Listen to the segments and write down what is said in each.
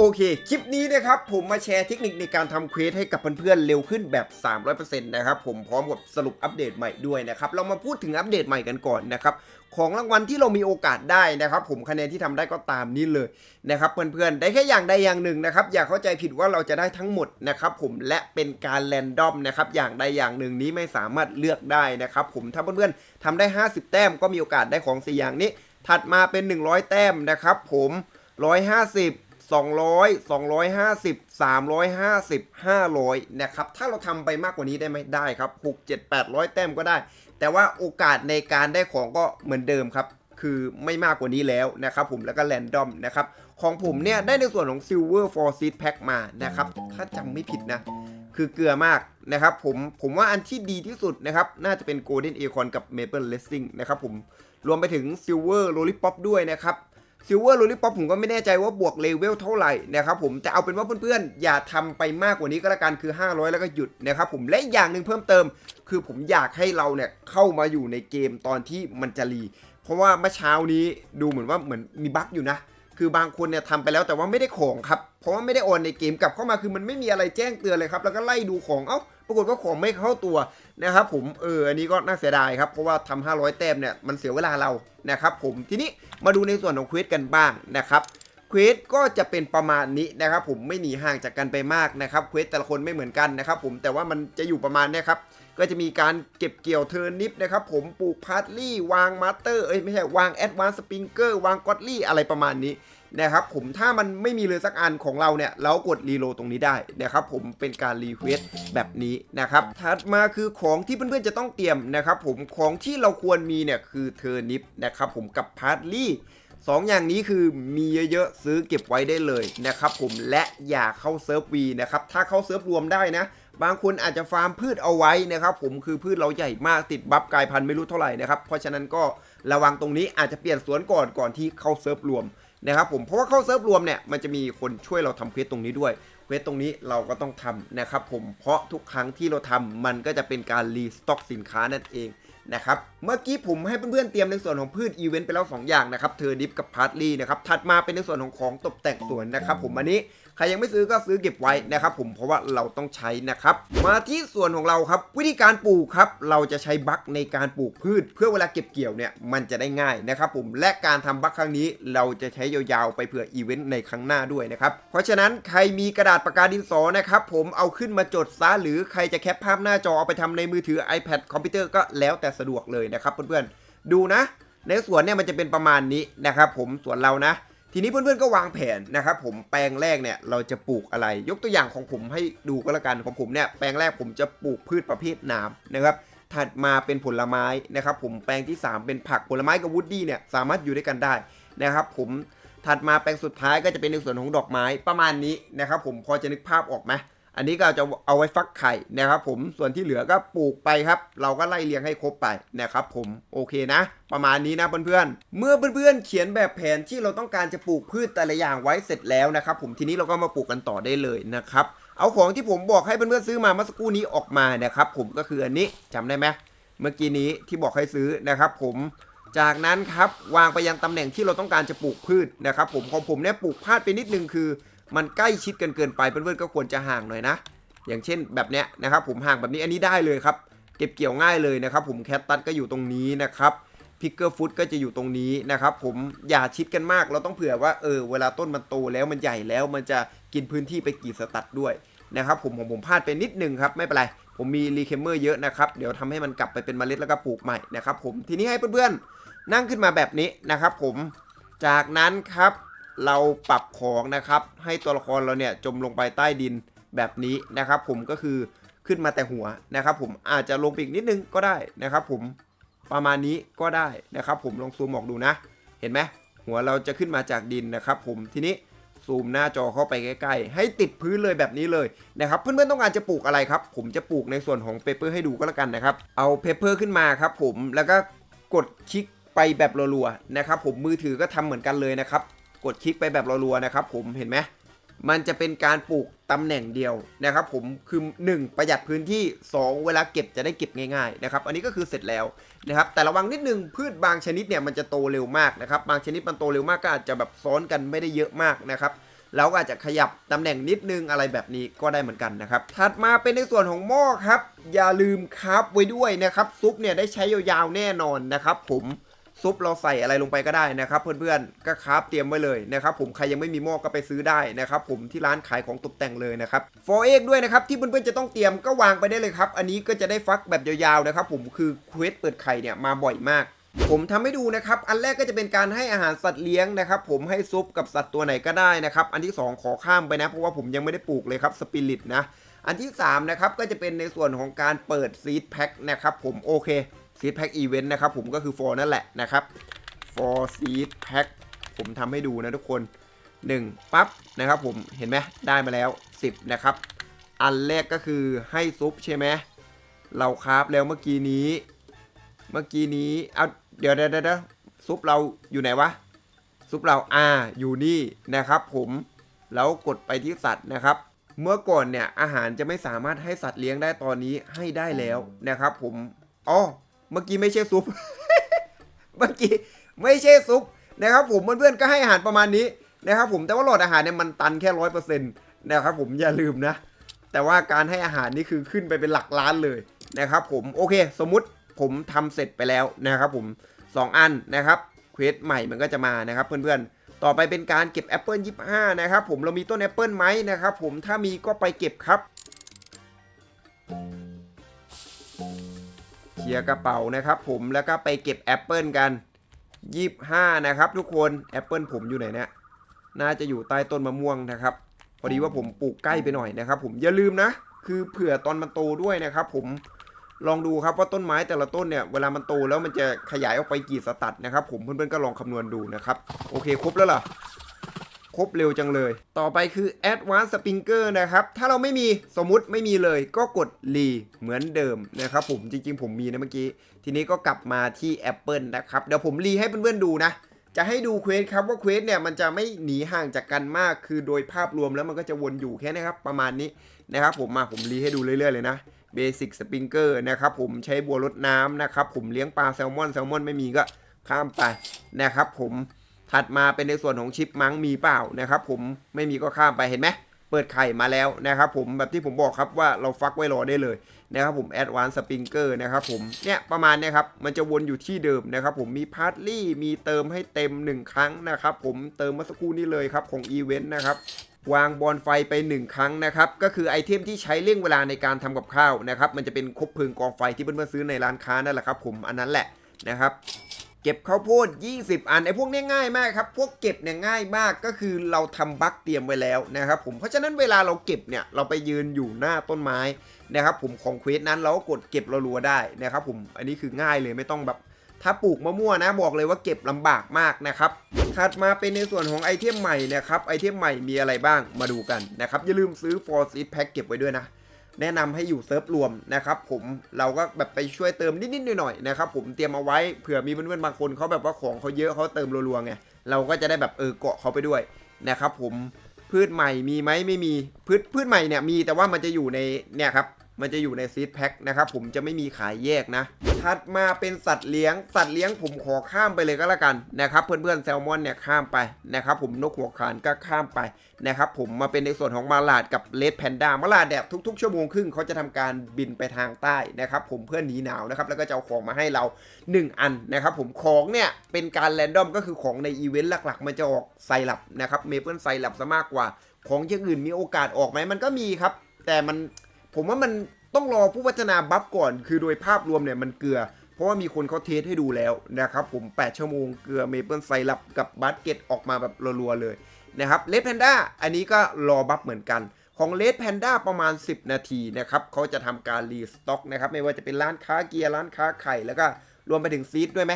โอเค คลิปนี้นะครับผมมาแชร์เทคนิคในการทำเควสให้กับเพื่อนๆเร็วขึ้นแบบ 300%นะครับผมพร้อมกับสรุปอัปเดตใหม่ด้วยนะครับเรามาพูดถึงอัปเดตใหม่กันก่อนนะครับของรางวัลที่เรามีโอกาสได้นะครับ ผมคะแนนที่ทำได้ก็ตามนี้เลยนะครับ เพื่อนๆได้แค่อย่างใดอย่างหนึ่งนะครับ อย่าเข้าใจผิดว่าเราจะได้ทั้งหมดนะครับ ผมและเป็นการแรนดอมนะครับอย่างใดอย่างหนึ่งนี้ไม่สามารถเลือกได้นะครับ ผมถ้าเพื่อนๆทำได้ 50 แต้มก็มีโอกาสได้ของสี่อย่างนี้ ถัดมาเป็น 100 แต้มนะครับ ผม 150 200 250 350 500นะครับถ้าเราทำไปมากกว่านี้ได้ไหมได้ครับ6 7 800 แต้มก็ได้ แต่ว่าโอกาสในการได้ของก็เหมือนเดิมครับ คือไม่มากกว่านี้แล้วนะครับผมแล้วก็แรนดอมนะครับของผมเนี่ยได้ในส่วนของ Silver for Seed Pack มานะครับถ้าจำไม่ผิดนะ คือเกลือมากนะครับผมผมว่าอันที่ดีที่สุดนะครับ น่าจะเป็น Golden Acorn กับ Maple Racing นะครับผมรวมไปถึง Silver Lollipop ด้วยนะครับ ซิลเวอร์โ l ลิป p อ p ผมก็ไม่แน่ใจว่าบวกเลเวลเท่าไหร่นะครับผมแต่เอาเป็นว่าเพื่อนๆ อย่าทำไปมากกว่านี้ก็แล้วกันคือ 500 แล้วก็หยุดนะครับผมและอย่างหนึ่งเพิ่มเติม คือผมอยากให้เราเนี่ยเข้ามาอยู่ในเกมตอนที่มันจะรี เพราะว่าเมื่อเช้านี้ดูเหมือนว่าเหมือนมีบั๊กอยู่นะ คือบางคนเนี่ยทำไปแล้วแต่ว่าไม่ได้ของครับเพราะว่าไม่ได้โอนในเกมกลับเข้ามาคือมันไม่มีอะไรแจ้งเตือนเลยครับแล้วก็ไล่ดูของเอ้า ปรากฏว่าของไม่เข้าตัวนะครับผมเอออันนี้ก็น่าเสียดายครับเพราะว่าทำ500 แต้มเนี่ยมันเสียเวลาเรานะครับผมทีนี้มาดูในส่วนของเควสกันบ้างนะครับเควสก็จะเป็นประมาณนี้นะครับผมไม่หนีห่างจากกันไปมากนะครับเควสแต่ละคนไม่เหมือนกันนะครับผมแต่ว่ามันจะอยู่ประมาณนี้ครับก็จะมีการเก็บเกี่ยวเทอร์นิปนะครับผมปลูกพาร์ทลี่วางมาสเตอร์เอ้ยไม่ใช่วางแอดวานซ์สปริงเกอร์วางกอตลี่อะไรประมาณนี้ นะครับผมถ้ามันไม่มีเลยสักอันของเราเนี่ย เรากดรีโหลดตรงนี้ได้นะครับผมเป็นการรีเควสแบบนี้นะครับถัดมาคือของที่เพื่อนๆจะต้องเตรียมนะครับผมของที่เราควรมีเนี่ยคือเทอร์นิปนะครับผมกับพาร์ทลี่สองอย่างนี้คือมีเยอะๆซื้อเก็บไว้ได้เลยนะครับผมและอย่าเข้าเซิร์ฟวีนะครับถ้าเข้าเซิร์ฟรวมได้นะ บางคนอาจจะฟาร์มพืชเอาไว้นะครับผมคือพืชเราใหญ่มากติดบัฟกลายพันธุ์ไม่รู้เท่าไหร่นะครับเพราะฉะนั้นก็ระวังตรงนี้อาจจะเปลี่ยนสวนก่อนก่อนที่เข้าเซิร์ฟรวม นะครับผมเพราะว่าเข้าเซิร์ฟรวมเนี่ยมันจะมีคนช่วยเราทำเควสตรงนี้ด้วยเควสตรงนี้เราก็ต้องทำนะครับผมเพราะทุกครั้งที่เราทำมันก็จะเป็นการรีสต็อกสินค้านั่นเองนะครับเมื่อกี้ผมให้เพื่อนๆเตรียมในส่วนของพืชอีเวนต์ไปแล้ว2อย่างนะครับเทอร์ดิฟกับพาร์ทลี่นะครับถัดมาเป็นในส่วนของของตกแต่งสวนนะครับผมอันนี้ ใครยังไม่ซื้อก็ซื้อเก็บไว้นะครับผมเพราะว่าเราต้องใช้นะครับ มาที่ส่วนของเราครับ วิธีการปลูกครับเราจะใช้บัคในการปลูกพืช เพื่อเวลาเก็บเกี่ยวเนี่ยมันจะได้ง่ายนะครับผมและการทำบัคครั้งนี้เราจะใช้ยาวๆไปเผื่ออีเวนต์ในครั้งหน้าด้วยนะครับเพราะฉะนั้นใครมีกระดาษปากกาดินสอนะครับผมเอาขึ้นมาจดซะหรือใครจะแคปภาพหน้าจอเอาไปทำในมือถือ iPad คอมพิวเตอร์ก็แล้วแต่สะดวกเลยนะครับเพื่อนๆดูนะ ในสวนเนี่ยมันจะเป็นประมาณนี้นะครับผมสวนเรานะ ทีนี้เพื่อนๆก็วางแผนนะครับผมแปลงแรกเนี่ยเราจะปลูกอะไร ยกตัวอย่างของผมให้ดูก็แล้วกันของผมเนี่ยแปลงแรกผมจะปลูกพืชประเภทน้ำนะครับถัดมาเป็นผลไม้นะครับผมแปลงที่ 3 เป็นผักผลไม้กับวูดดี้เนี่ยสามารถอยู่ด้วยกันได้นะครับผมถัดมาแปลงสุดท้ายก็จะเป็นในส่วนของดอกไม้ประมาณนี้นะครับผมพอจะนึกภาพออกไหม อันนี้ก็จะเอาไว้ฟักไข่นะครับผมส่วนที่เหลือก็ปลูกไปครับ เราก็ไล่เลี้ยงให้ครบไปนะครับผมโอเคนะ ประมาณนี้นะเพื่อนๆ เมื่อเพื่อนๆเขียนแบบแผนที่เราต้องการจะปลูกพืชแต่ละอย่างไว้เสร็จแล้วนะครับผมทีนี้เราก็มาปลูกกันต่อได้เลยนะครับเอาของที่ผมบอกให้เพื่อนๆซื้อมาเมื่อสักครู่นี้ออกมานะครับผมก็คืออันนี้จำได้ไหมเมื่อกี้นี้ที่บอกให้ซื้อนะครับผมจากนั้นครับวางไปยังตำแหน่งที่เราต้องการจะปลูกพืชนะครับผมของผมเนี่ยปลูกพลาดไปนิดนึงคือ มันใกล้ชิดกันเกินไปเพื่อนๆก็ควรจะห่างหน่อยนะ อย่างเช่นแบบเนี้ยนะครับ ผมห่างแบบนี้อันนี้ได้เลยครับ เก็บเกี่ยวง่ายเลยนะครับ ผมแคตตัสก็อยู่ตรงนี้นะครับพิกเกอร์ฟุตก็จะอยู่ตรงนี้นะครับ ผมอย่าชิดกันมาก เราต้องเผื่อว่าเออเวลาต้นมันโตแล้วมันใหญ่แล้วมันจะกินพื้นที่ไปกี่สตัดด้วยนะครับ ผมผมผมพลาดไปนิดนึงครับไม่เป็นไรผมมีรีเคมเมอร์เยอะนะครับเดี๋ยวทำให้มันกลับไปเป็นเมล็ดแล้วก็ปลูกใหม่นะครับ ผมทีนี้ให้เพื่อนๆนั่งขึ้นมาแบบนี้นะครับ ผมจากนั้นครับ เราปรับของนะครับ ให้ตัวละครเราเนี่ยจมลงไปใต้ดินแบบนี้นะครับ ผมก็คือขึ้นมาแต่หัวนะครับ ผมอาจจะลงไปอีกนิดนึงก็ได้นะครับ ผมประมาณนี้ก็ได้นะครับ ผมลองซูมออกดูนะ เห็นไหมหัวเราจะขึ้นมาจากดินนะครับ ผมทีนี้ซูมหน้าจอเข้าไปใกล้ๆ ให้ติดพื้นเลยแบบนี้เลยนะครับ เพื่อนๆต้องการจะปลูกอะไรครับ ผมจะปลูกในส่วนของเปเปอร์ให้ดูก็แล้วกันนะครับ เอาเปเปอร์ขึ้นมาครับ ผมแล้วก็กดคลิกไปแบบรัวๆนะครับ ผมมือถือก็ทำเหมือนกันเลยนะครับ ดคลิกไปแบบรัวๆนะครับผมเห็นไหมมันจะเป็นการปลูกตำแหน่งเดียวนะครับผมคือ 1 ประหยัดพื้นที่ 2 เวลาเก็บจะได้เก็บง่ายๆนะครับอันนี้ก็คือเสร็จแล้วนะครับแต่ระวังนิดนึงพืชบางชนิดเนี่ยมันจะโตเร็วมากนะครับบางชนิดมันโตเร็วมากก็อาจจะแบบซ้อนกันไม่ได้เยอะมากนะครับเราก็อาจจะขยับตำแหน่งนิดนึงอะไรแบบนี้ก็ได้เหมือนกันนะครับ ถัดมาเป็นในส่วนของหม้อครับ อย่าลืมครับไว้ด้วยนะครับซุปเนี่ยได้ใช้ยาวๆแน่นอนนะครับผม ซุปเราใส่อะไรลงไปก็ได้นะครับ เพื่อนๆก็ครับเตรียมไว้เลยนะครับผมใครยังไม่มีหม้อก็ไปซื้อได้นะครับผมที่ร้านขายของตกแต่งเลยนะครับฟอเอกด้วยนะครับที่เพื่อนๆจะต้องเตรียมก็วางไปได้เลยครับ อันนี้ก็จะได้ฟักแบบยาวๆนะครับผมคือเควสเปิดไข่เนี่ยมาบ่อยมากผมทำให้ดูนะครับ อันแรกก็จะเป็นการให้อาหารสัตว์เลี้ยงนะครับ ผมให้ซุปกับสัตว์ตัวไหนก็ได้นะครับ อันที่ 2 ขอข้ามไปนะ เพราะว่าผมยังไม่ได้ปลูกเลยครับสปิริตนะ อันที่3นะครับก็จะเป็นในส่วนของการเปิดซีดแพ็คนะครับผมโอเค ซีดแพ็คอีเวนต์นะครับผมก็คือ for นั่นแหละนะครับ for seed pack ผมทำให้ดูนะทุกคน 1ปั๊บนะครับผมเห็นไหมได้มาแล้ว 10 นะครับ อันแรกก็คือให้ซุปใช่ไหมเราคราฟแล้วเมื่อกี้นี้ เมื่อกี้นี้เอาเดี๋ยวเดี๋ยวเดี๋ยวซุปเราอยู่ไหนวะ ซุปเราอ่าอยู่นี่นะครับผมแล้วกดไปที่สัตว์นะครับ เมื่อก่อนเนี่ยอาหารจะไม่สามารถให้สัตว์เลี้ยงได้ตอนนี้ให้ได้แล้วนะครับผมอ๋อ เมื่อกี้ไม่ใช่ซุป เมื่อกี้ไม่ใช่ซุปนะครับผมเพื่อนๆก็ให้อาหารประมาณนี้นะครับผมแต่ว่าหลอดอาหารเนี่ยมันตันแค่ร้อยเปอร์เซ็นต์นะครับผมอย่าลืมนะ แต่ว่าการให้อาหารนี่คือขึ้นไปเป็นหลักล้านเลยนะครับผมโอเค สมมุติผมทำเสร็จไปแล้วนะครับผม 2 อันนะครับเควสใหม่มันก็จะมานะครับเพื่อนๆ ต่อไปเป็นการเก็บแอปเปิล25 นะครับผมเรามีต้นแอปเปิลไหมนะครับผมถ้ามีก็ไปเก็บครับ ลียร์กระเป๋านะครับผมแล้วก็ไปเก็บแอปเปิลกัน25นะครับทุกคนแอปเปิลผมอยู่ไหนเนี่ยน่าจะอยู่ใต้ต้นมะม่วงนะครับ พอดีว่าผมปลูกใกล้ไปหน่อยนะครับ ผมอย่าลืมนะ คือเผื่อตอนมันโตด้วยนะครับ ผมลองดูครับว่าต้นไม้แต่ละต้นเนี่ยเวลามันโตแล้วมันจะขยายออกไปกี่สตัดนะครับ ผมเพื่อนๆก็ลองคำนวณดูนะครับ โอเคครบแล้วเหรอ ครบเร็วจังเลย ต่อไปคือ Advanced Sprinkler นะครับ ถ้าเราไม่มีสมมุติไม่มีเลยก็กดรีเหมือนเดิมนะครับผมจริง ๆ ผมมีนะเมื่อกี้ ทีนี้ก็กลับมาที่ Apple นะครับ เดี๋ยวผมรีให้เพื่อนๆดูนะจะให้ดูเควสครับว่าเควสเนี่ยมันจะไม่หนีห่างจากกันมาก คือโดยภาพรวมแล้วมันก็จะวนอยู่แค่นี้ครับ ประมาณนี้นะครับ ผมมาผมรีให้ดูเรื่อยๆเลยนะเบสิกสปริงเกอร์นะครับผมใช้บัวรดน้ำนะครับ ผมเลี้ยงปลาแซลมอนแซลมอนไม่มีก็ข้ามไปนะครับผม ถัดมาเป็นในส่วนของชิปมังมีเปล่านะครับผมไม่มีก็ข้ามไปเห็นไหมเปิดไข่มาแล้วนะครับผมแบบที่ผมบอกครับว่าเราฟักไว้รอได้เลยนะครับผม Advanced Sprinkler นะครับผมเนี่ยประมาณนี้ครับมันจะวนอยู่ที่เดิมนะครับผมมีพาร์ทลี่มีเติมให้เต็ม 1 ครั้งนะครับผมเติมเมื่อสักครู่นี้เลยครับของอีเวนต์นะครับวางบอลไฟไป 1 ครั้งนะครับก็คือไอเทมที่ใช้เร่งเวลาในการทำกับข้าวนะครับมันจะเป็นคบเพลิงกองไฟที่เพื่อนๆซื้อในร้านค้านั่นแหละครับผมอันนั้นแหละนะครับ เก็บข้าวโพด 20 อันไอ้พวกนี้ง่ายมากครับ พวกเก็บเนี่ยง่ายมากก็คือเราทำบั๊กเตรียมไว้แล้วนะครับผมเพราะฉะนั้นเวลาเราเก็บเนี่ยเราไปยืนอยู่หน้าต้นไม้นะครับผมของเควสนั้นเราก็กดเก็บรัวๆได้นะครับผมอันนี้คือง่ายเลยไม่ต้องแบบถ้าปลูกมะม่วงนะบอกเลยว่าเก็บลำบากมากนะครับถัดมาเป็นในส่วนของไอเทมใหม่นะครับไอเทมใหม่มีอะไรบ้างมาดูกันนะครับอย่าลืมซื้อ for seed pack เก็บไว้ด้วยนะ แนะนำให้อยู่เซิร์ฟรวมนะครับผมเราก็แบบไปช่วยเติมนิดๆหน่อยๆนะครับผมเตรียมเอาไว้เผื่อมีเพื่อนๆบางคนเขาแบบว่าของเขาเยอะเขาเติมรัวๆไงเราก็จะได้แบบเออเกาะเขาไปด้วยนะครับผมพืชใหม่มีไหมไม่มีพืชพืชใหม่เนี่ยมีแต่ว่ามันจะอยู่ในเนี่ยครับ มันจะอยู่ในซีดแพ็คนะครับผมจะไม่มีขายแยกนะ ถัดมาเป็นสัตว์เลี้ยง สัตว์เลี้ยงผมขอข้ามไปเลยก็แล้วกันนะครับเพื่อนๆแซลมอนเนี่ยข้ามไปนะครับผมนกหัวขานก็ข้ามไปนะครับผมมาเป็นในส่วนของมาลาดกับเลดแพนด้ามาลาดเนี่ยทุกๆชั่วโมงครึ่งเขาจะทำการบินไปทางใต้นะครับผมเพื่อหนีหนาวนะครับแล้วก็จะเอาของมาให้เรา 1 อันนะครับผมของเนี่ยเป็นการแรนดอมก็คือของในอีเวนต์หลักๆ มันจะออกไซรัปนะครับเมเปิลไซรัปซะมากกว่า ของอย่างอื่นมีโอกาสออกไหมมันก็มีครับ แต่มัน ผมว่ามันต้องรอผู้พัฒนาบัฟก่อน คือโดยภาพรวมเนี่ยมันเกลือ เพราะว่ามีคนเขาเทสให้ดูแล้วนะครับผม 8 ชั่วโมงเกลือเมเปิลไซรัปกับบัสเกตออกมาแบบรัวๆเลยนะครับเลดแพนด้าอันนี้ก็รอบัฟเหมือนกันของเลดแพนด้าประมาณ 10 นาทีนะครับเขาจะทำการรีสต็อกนะครับไม่ว่าจะเป็นร้านค้าเกียร์ร้านค้าไข่แล้วก็รวมไปถึงซีดด้วยไหม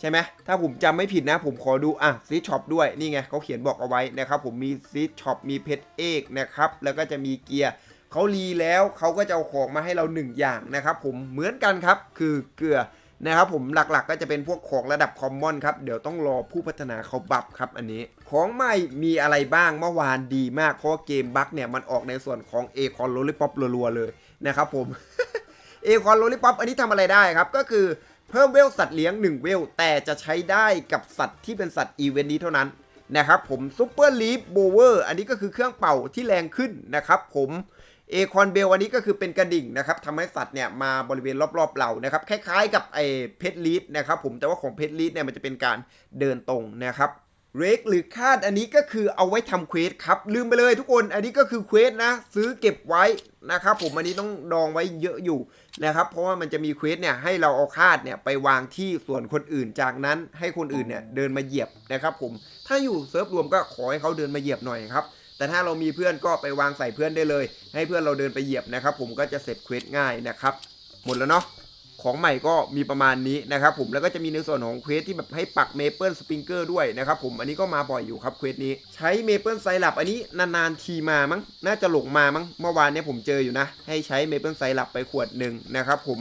ใช่ไหมถ้าผมจำไม่ผิดนะผมขอดูอะซีช็อปด้วยนี่ไงเขาเขียนบอกเอาไว้นะครับผมมีซีช็อปมีเพชรเอกนะครับแล้วก็จะมีเกียร์ เขารีแล้วเขาก็จะเอาของมาให้เราหนึ่งอย่างนะครับผมเหมือนกันครับคือเกลือนะครับผมหลักๆก็จะเป็นพวกของระดับคอมมอนครับเดี๋ยวต้องรอผู้พัฒนาเขาบัฟครับอันนี้ ของใหม่มีอะไรบ้างเมื่อวานดีมาก เพราะเกมบั๊กเนี่ยมันออกในส่วนของเอคอนโลลิปอปรัวๆเลยนะครับผมเอคอนโลลิปอปอันนี้ทำอะไรได้ครับก็คือเพิ่มเวลสัตว์เลี้ยง 1 เวล แต่จะใช้ได้กับสัตว์ที่เป็นสัตว์อีเวนต์นี้เท่านั้นนะครับผมซูเปอร์ลีฟโบเวอร์อันนี้ก็คือเครื่องเป่าที่แรงขึ้นนะครับผม เอคอนเบลอันนี้ก็คือเป็นกระดิ่งนะครับทำให้สัตว์เนี่ยมาบริเวณรอบๆเรานะครับคล้ายๆกับไอเพชรลีดนะครับผมแต่ว่าของเพชรลีดเนี่ยมันจะเป็นการเดินตรงนะครับเรกหรือคาดอันนี้ก็คือเอาไว้ทำเควสครับ ลืมไปเลยทุกคน อันนี้ก็คือเควสนะ ซื้อเก็บไว้นะครับผมอันนี้ต้องดองไว้เยอะอยู่นะครับ เพราะว่ามันจะมีเควสเนี่ยให้เราเอาคาดเนี่ยไปวางที่ส่วนคนอื่นจากนั้นให้คนอื่นเนี่ยเดินมาเหยียบนะครับผมถ้าอยู่เซิร์ฟรวมก็ขอให้เขาเดินมาเหยียบหน่อยครับ แต่ถ้าเรามีเพื่อนก็ไปวางใส่เพื่อนได้เลย ให้เพื่อนเราเดินไปเหยียบนะครับ ผมก็จะเสร็จเควสง่ายนะครับ หมดแล้วเนาะของใหม่ก็มีประมาณนี้นะครับ ผมแล้วก็จะมีในส่วนของเควสที่แบบให้ปักเมเปิลสปริงเกอร์ด้วยนะครับผมอันนี้ก็มาบ่อยอยู่ครับเควสนี้ใช้เมเปิลไซรัปอันนี้นานๆทีมามั้งน่าจะหลงมามั้งเมื่อวานเนี้ยผมเจออยู่นะ ให้ใช้เมเปิลไซรัปไปขวดหนึ่งนะครับผม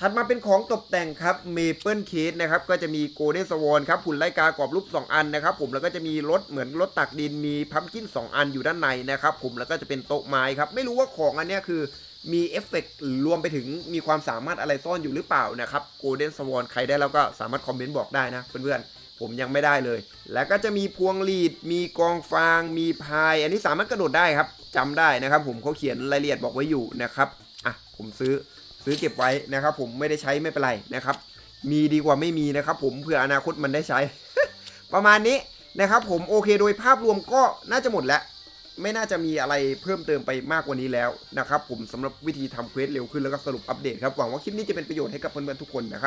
ถัดมาเป็นของตกแต่งครับเมเปิลเคสนะครับก็จะมีโกลเด้นสวอนครับหุ่นไล่กากรอบรูป 2 อันนะครับผมแล้วก็จะมีรถเหมือนรถตักดินมีพัมกิน 2 อันอยู่ด้านในนะครับผมแล้วก็จะเป็นโต๊ะไม้ครับไม่รู้ว่าของอันเนี้ยคือมีเอฟเฟกต์รวมไปถึงมีความสามารถอะไรซ่อนอยู่หรือเปล่านะครับโกลเด้นสวอนใครได้แล้วก็สามารถคอมเมนต์บอกได้นะเพื่อนๆผมยังไม่ได้เลย แล้วก็จะมีพวงลีด มีกองฟาง มีพาย อันนี้สามารถกระโดดได้ครับจำได้นะครับ ผมเขาเขียนรายละเอียดบอกไว้อยู่นะครับอะผมซื้อ ซื้อเก็บไว้นะครับ ผมไม่ได้ใช้ไม่เป็นไรนะครับ มีดีกว่าไม่มีนะครับ ผมเผื่ออนาคตมันได้ใช้ ประมาณนี้นะครับ ผมโอเคโดยภาพรวมก็น่าจะหมดแล้ว ไม่น่าจะมีอะไรเพิ่มเติมไปมากกว่านี้แล้วนะครับ ผมสำหรับวิธีทำเควสเร็วขึ้นแล้วก็สรุปอัปเดตครับหวังว่าคลิปนี้จะเป็นประโยชน์ให้กับเพื่อนๆทุกคนนะครับ